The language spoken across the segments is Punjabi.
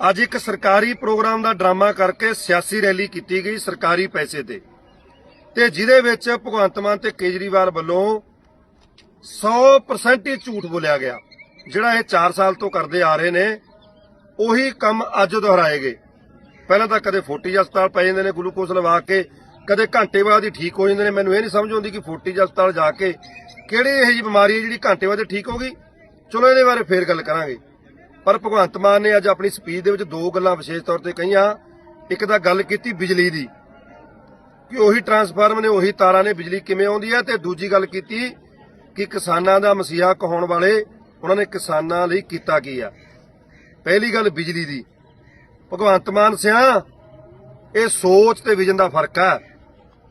ਅੱਜ ਇੱਕ ਸਰਕਾਰੀ ਪ੍ਰੋਗਰਾਮ ਦਾ ਡਰਾਮਾ ਕਰਕੇ ਸਿਆਸੀ ਰੈਲੀ ਕੀਤੀ ਗਈ ਸਰਕਾਰੀ ਪੈਸੇ ਤੇ। ਤੇ ਜਿਹਦੇ ਵਿੱਚ ਭਗਵੰਤ ਮਾਨ ਤੇ ਕੇਜਰੀਵਾਲ ਵੱਲੋਂ 100% ਹੀ ਝੂਠ ਬੋਲਿਆ ਗਿਆ, ਜਿਹੜਾ ਇਹ 4 ਸਾਲ ਤੋਂ ਕਰਦੇ ਆ ਰਹੇ ਨੇ, ਉਹੀ ਕੰਮ ਅੱਜ ਦੁਹਰਾਏ ਗਏ। ਪਹਿਲਾਂ ਤਾਂ ਕਦੇ ਫੋਟੀ ਹਸਪਤਾਲ ਪੈ ਜਾਂਦੇ ਨੇ ਗਲੂਕੋਸ ਲਵਾ ਕੇ, ਕਦੇ ਘੰਟੇ ਬਾਅਦ ਹੀ ਠੀਕ ਹੋ ਜਾਂਦੇ ਨੇ। ਮੈਨੂੰ ਇਹ ਨਹੀਂ ਸਮਝ ਆਉਂਦੀ ਕਿ ਫੋਟੀ ਹਸਪਤਾਲ ਜਾ ਕੇ ਕਿਹੜੀ ਇਹੋ ਜਿਹੀ ਬਿਮਾਰੀ ਹੈ ਜਿਹੜੀ ਘੰਟੇ ਬਾਅਦ ਠੀਕ ਹੋ ਗਈ? ਚਲੋ ਇਹਦੇ ਬਾਰੇ ਫੇਰ ਗੱਲ ਕਰਾਂਗੇ। ਪਰ ਭਗਵੰਤ ਮਾਨ ਨੇ ਅੱਜ ਆਪਣੀ ਸਪੀਚ ਦੇ ਵਿੱਚ ਦੋ ਗੱਲਾਂ ਵਿਸ਼ੇਸ਼ ਤੌਰ ਤੇ ਕਹੀਆਂ। ਇੱਕ ਤਾਂ ਗੱਲ ਕੀਤੀ ਬਿਜਲੀ ਦੀ, ਕਿ ਉਹੀ ਟਰਾਂਸਫਾਰਮਰ ਨੇ, ਉਹੀ ਤਾਰਾਂ ਨੇ, ਬਿਜਲੀ ਕਿਵੇਂ ਆਉਂਦੀ ਹੈ, ਤੇ ਦੂਜੀ ਗੱਲ ਕੀਤੀ ਕਿ ਕਿਸਾਨਾਂ ਦਾ ਮਸੀਹਾ ਕਹਾਉਣ ਵਾਲੇ ਉਹਨਾਂ ਨੇ ਕਿਸਾਨਾਂ ਲਈ ਕੀਤਾ ਕੀ ਆ। ਪਹਿਲੀ ਗੱਲ ਬਿਜਲੀ ਦੀ। ਭਗਵੰਤ ਮਾਨ ਸਿਆ, ਇਹ ਸੋਚ ਤੇ ਵਿਜ਼ਨ ਦਾ ਫ਼ਰਕ ਹੈ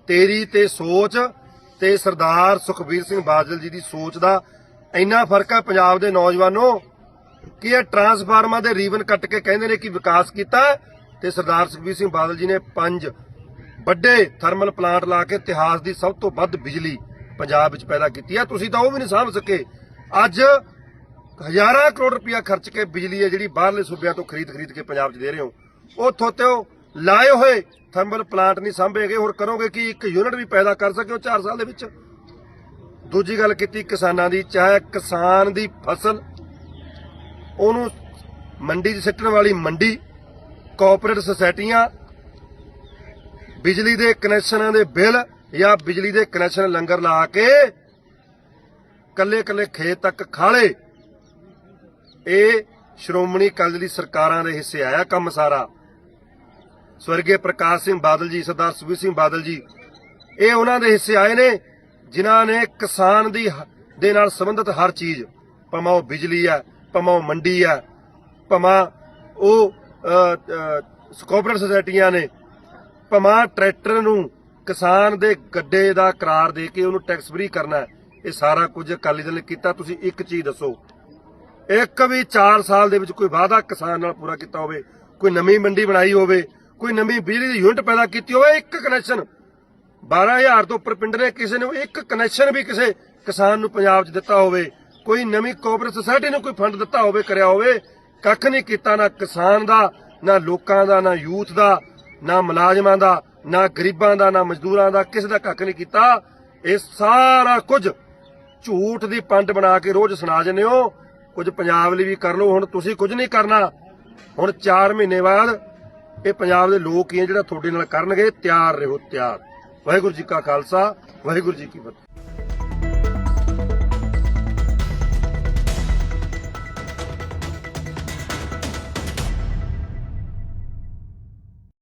ਤੇਰੀ ਤੇ ਸੋਚ ਤੇ ਸਰਦਾਰ ਸੁਖਬੀਰ ਸਿੰਘ ਬਾਦਲ ਜੀ ਦੀ ਸੋਚ ਦਾ ਇੰਨਾ ਫ਼ਰਕ ਹੈ ਪੰਜਾਬ ਦੇ ਨੌਜਵਾਨੋ ਕਿ ਇਹ ਟਰਾਂਸਫਾਰਮਰ ਦੇ ਰੀਵਨ ਕੱਟ ਕੇ ਕਹਿੰਦੇ ਨੇ ਕਿ ਵਿਕਾਸ ਕੀਤਾ ਤੇ ਸਰਦਾਰ ਸੁਖਬੀਰ ਸਿੰਘ ਬਾਦਲ ਜੀ ਨੇ ਪੰਜ ਵੱਡੇ ਥਰਮਲ ਪਲਾਂਟ ਲਾ ਕੇ ਇਤਿਹਾਸ ਦੀ ਸਭ ਤੋਂ ਵੱਧ ਬਿਜਲੀ ਪੰਜਾਬ ਵਿੱਚ ਪੈਦਾ ਕੀਤੀ ਹੈ ਤੁਸੀਂ ਤਾਂ ਉਹ ਵੀ ਨਹੀਂ ਸਾਂਭ ਸਕੇ। ਅੱਜ ਹਜ਼ਾਰਾਂ ਕਰੋੜ ਰੁਪਇਆ ਖਰਚ ਕੇ ਬਿਜਲੀ ਹੈ ਜਿਹੜੀ ਬਾਹਰਲੇ ਸੂਬਿਆਂ ਤੋਂ ਖਰੀਦ ਖਰੀਦ ਕੇ ਪੰਜਾਬ 'ਚ ਦੇ ਰਹੇ ਹੋ। ਉਹ ਥੋਤਿਓ ਲਾਏ ਹੋਏ ਥਰਮਲ ਪਲਾਂਟ ਨਹੀਂ ਸਾਂਭੇਗੇ। ਹੋਰ ਕਰੋਗੇ ਕਿ ਇੱਕ ਯੂਨਿਟ ਵੀ ਪੈਦਾ ਕਰ ਸਕਿਓ 4 ਸਾਲ ਦੇ ਵਿੱਚ? ਦੂਜੀ ਗੱਲ ਕੀਤੀ ਕਿਸਾਨਾਂ ਦੀ, ਚਾਹੇ ਕਿਸਾਨ ਦੀ ਫਸਲ ਉਹਨੂੰ ਮੰਡੀ 'ਚ ਸਿੱਟਣ ਵਾਲੀ ਮੰਡੀ ਕੋਆਪਰੇਟਿਵ ਸੁਸਾਇਟੀਆਂ ਬਿਜਲੀ ਦੇ ਕਨੈਕਸ਼ਨਾਂ ਦੇ ਬਿੱਲ ਜਾਂ ਬਿਜਲੀ ਦੇ ਕਨੈਕਸ਼ਨ ਲੰਗਰ ਲਾ ਕੇ ਕੱਲੇ ਕੱਲੇ ਖੇਤ ਤੱਕ ਖਾਲੇ ਇਹ ਸ਼੍ਰੋਮਣੀ ਅਕਾਲੀ ਦਲ ਸਰਕਾਰਾਂ ਦੇ ਹਿੱਸੇ ਆਇਆ ਕੰਮ ਸਾਰਾ। ਸਵਰਗੀ ਪ੍ਰਕਾਸ਼ ਸਿੰਘ ਬਾਦਲ ਜੀ, ਸਰਦਾਰ ਸੁਖਬੀਰ ਸਿੰਘ ਬਾਦਲ ਜੀ, ਇਹ ਉਹਨਾਂ ਦੇ ਹਿੱਸੇ ਆਏ ਨੇ, ਜਿਨ੍ਹਾਂ ਨੇ ਕਿਸਾਨ ਦੀ ਦੇ ਨਾਲ ਸੰਬੰਧਿਤ ਹਰ ਚੀਜ਼, ਭਾਵੇਂ ਉਹ ਬਿਜਲੀ ਆ ਭਾਵੇਂ ਉਹ ਮੰਡੀ ਆ, ਭਾਵੇਂ ਉਹ ਕੋਆਪਰੇਟਿਵ ਸੁਸਾਇਟੀਆਂ ਨੇ, ਭਾਵੇਂ ਟਰੈਕਟਰ ਨੂੰ ਕਿਸਾਨ ਦੇ ਗੱਡੇ ਦਾ ਕਰਾਰ ਦੇ ਕੇ ਉਹਨੂੰ ਟੈਕਸ ਫ੍ਰੀ ਕਰਨਾ ਇਹ ਸਾਰਾ ਕੁਝ ਅਕਾਲੀ ਦਲ ਨੇ ਕੀਤਾ। ਤੁਸੀਂ ਇੱਕ ਚੀਜ਼ ਦੱਸੋ, ਇੱਕ ਵੀ 4 ਸਾਲ ਦੇ ਵਿੱਚ ਕੋਈ ਵਾਅਦਾ ਕਿਸਾਨ ਨਾਲ ਪੂਰਾ ਕੀਤਾ ਹੋਵੇ, ਕੋਈ ਨਵੀਂ ਮੰਡੀ ਬਣਾਈ ਹੋਵੇ, ਕੋਈ ਨਵੀਂ ਬਿਜਲੀ ਦੀ ਯੂਨਿਟ ਪੈਦਾ ਕੀਤੀ ਹੋਵੇ, ਇੱਕ ਕਨੈਕਸ਼ਨ 12000 ਤੋਂ ਉੱਪਰ ਪਿੰਡ ਨੇ ਕਿਸੇ ਨੇ ਇੱਕ ਕਨੈਕਸ਼ਨ ਵੀ ਕਿਸੇ ਕਿਸਾਨ ਨੂੰ ਪੰਜਾਬ 'ਚ ਦਿੱਤਾ ਹੋਵੇ ਕੋਈ ਨਵੀਂ ਕੋਆਪਰੇਟਿਵ ਸੁਸਾਇਟੀ ਨੂੰ ਕੋਈ ਫੰਡ ਦਿੱਤਾ ਹੋਵੇ, ਕਰਿਆ ਹੋਵੇ, ਕੱਖ ਨਹੀਂ ਕੀਤਾ ਨਾ ਕਿਸਾਨ ਦਾ, ਨਾ ਲੋਕਾਂ ਦਾ, ਨਾ ਯੂਥ ਦਾ, ਨਾ ਮੁਲਾਜ਼ਮਾਂ ਦਾ, ਨਾ ਗਰੀਬਾਂ ਦਾ, ਨਾ ਮਜ਼ਦੂਰਾਂ ਦਾ, ਕਿਸੇ ਦਾ ਕੱਖ ਨਹੀਂ ਕੀਤਾ। ਇਹ ਸਾਰਾ ਕੁਝ ਝੂਠ ਦੀ ਪੰਡ ਬਣਾ ਕੇ ਰੋਜ਼ ਸੁਣਾ ਜੰਨੇ ਹੋ। ਕੁਝ ਪੰਜਾਬ ਲਈ ਵੀ ਕਰ ਲਓ, ਹੁਣ ਤੁਸੀਂ ਕੁਝ ਨਹੀਂ ਕਰਨਾ। ਹੁਣ 4 ਮਹੀਨੇ ਬਾਅਦ ਇਹ ਪੰਜਾਬ ਦੇ ਲੋਕ ਹੀ ਆ ਜਿਹੜਾ ਤੁਹਾਡੇ ਨਾਲ ਕਰਨਗੇ, ਤਿਆਰ ਰਹੋ, ਤਿਆਰ। ਵਾਹਿਗੁਰੂ ਜੀ ਕਾ ਖਾਲਸਾ, ਵਾਹਿਗੁਰੂ ਜੀ ਕੀ ਫਤਿਹ।